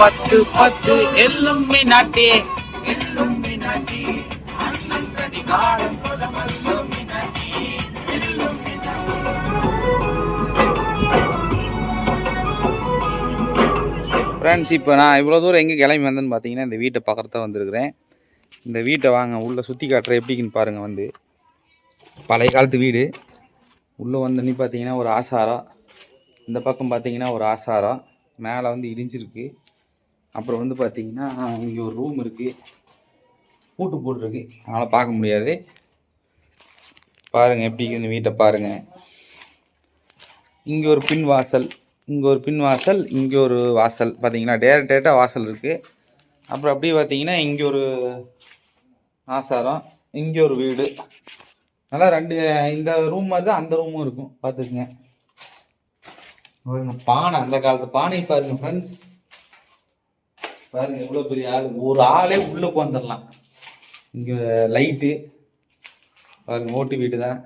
பத்து பத்து எல்லும் நாட்டே எல்லும் நாட்டி அண்ணன் கடிகாரம் நாட்டி ஃப்ரெண்ட்ஸ் இப்போ நான் இவ்வளோ தூரம் எங்கே கிளம்பி வந்தேன்னு பார்த்தீங்கன்னா இந்த வீட்டை பக்கத்தில் வந்திருக்கிறேன். இந்த வீட்டை வாங்க உள்ளே சுற்றி காட்டுறேன் எப்படின்னு பாருங்கள் வந்து. பழைய காலத்து வீடு. உள்ளே வந்தோன்னே பார்த்தீங்கன்னா ஒரு ஆசாரம் இந்த பக்கம் பார்த்தீங்கன்னா ஒரு ஆசாரம் மேலே வந்து இடிஞ்சிருக்கு. அப்புறம் வந்து பார்த்தீங்கன்னா இங்கே ஒரு ரூம் இருக்குது பூட்டு போட்டுருக்கு. அதனால் பார்க்க முடியாது. பாருங்கள் எப்படி இந்த வீட்டை பாருங்கள் இங்கே ஒரு பின் வாசல் இங்கே ஒரு பின் வாசல் இங்கே ஒரு வாசல். பார்த்தீங்கன்னா டேரக்டேட்டாக வாசல் இருக்குது அப்புறம் அப்படியே பார்த்தீங்கன்னா இங்கே ஒரு ஆசாரம் இங்கே ஒரு வீடு. நல்லா ரெண்டு இந்த ரூம் மாதிரி தான் அந்த ரூமும் இருக்கும். பார்த்துக்குங்க பாருங்க, பானை அந்த காலத்து பானை பாருங்கள் ஃப்ரெண்ட்ஸ் பாருங்க எவ்வளோ பெரிய ஆள். ஒரு ஆளே உள்ளே உட்காந்துடலாம் இங்கே லைட்டு பாருங்க ஓட்டு வீடு தான்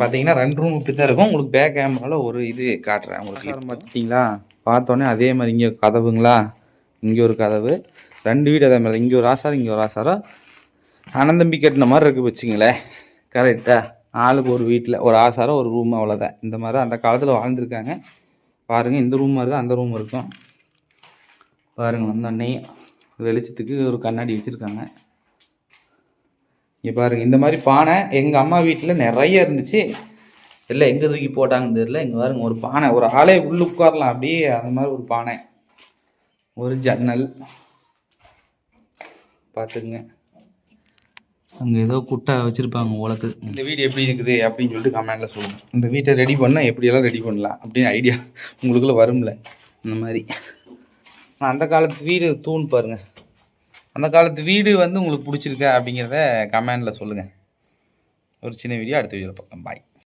பார்த்தீங்கன்னா ரெண்டு ரூம் இப்படி தான் இருக்கும். உங்களுக்கு பேக் கேமராவில் ஒரு இது காட்டுறேன். உங்களுக்கு பார்த்தீங்களா பார்த்தோன்னே அதே மாதிரி இங்கே கதவுங்களா? இங்கே ஒரு கதவு. ரெண்டு வீடு அதே மாதிரி. இங்கே ஒரு ஆசாரம் இங்கே ஒரு ஆசாரம் அனந்தம்பி கட்டின மாதிரி இருக்கு வச்சுங்களேன் கரெக்டா ஆளுக்கு ஒரு வீட்டில் ஒரு ஆசாரம் ஒரு ரூம் அவ்வளோதான் இந்த மாதிரி அந்த காலத்தில் வாழ்ந்துருக்காங்க. பாருங்கள் இந்த ரூம் மாதிரி தான் அந்த ரூம் இருக்கும். பாருங்கள் வந்தோடனே வெளிச்சத்துக்கு ஒரு கண்ணாடி வச்சுருக்காங்க. இங்கே பாருங்கள் இந்த மாதிரி பானை எங்கள் அம்மா வீட்டில் நிறைய இருந்துச்சு. இல்லை எங்கே தூக்கி போட்டாங்கன்னு தெரியல. இங்கே பாருங்க ஒரு பானை ஒரு ஆளே உள்ளே உட்காரலாம். அப்படியே அந்த மாதிரி ஒரு பானை ஒரு ஜன்னல். பார்த்துக்குங்க. அங்கே ஏதோ குட்டை வச்சுருப்பாங்க உலக்கு இந்த வீடு எப்படி இருக்குது அப்படின்னு சொல்லிட்டு கமெண்டில் சொல்லுங்கள் இந்த வீட்டை ரெடி பண்ணால் எப்படியெல்லாம் ரெடி பண்ணலாம் அப்படின்னு ஐடியா உங்களுக்குள்ளே வரும்ல. இந்த மாதிரி. அந்த காலத்து வீடு தூண் பாருங்க. அந்த காலத்து வீடு வந்து உங்களுக்கு பிடிச்சிருக்கா அப்படிங்கிறத கமெண்டில் சொல்லுங்கள் ஒரு சின்ன வீடியோ அடுத்த வீடியோவில் பார்க்கலாம். பாய்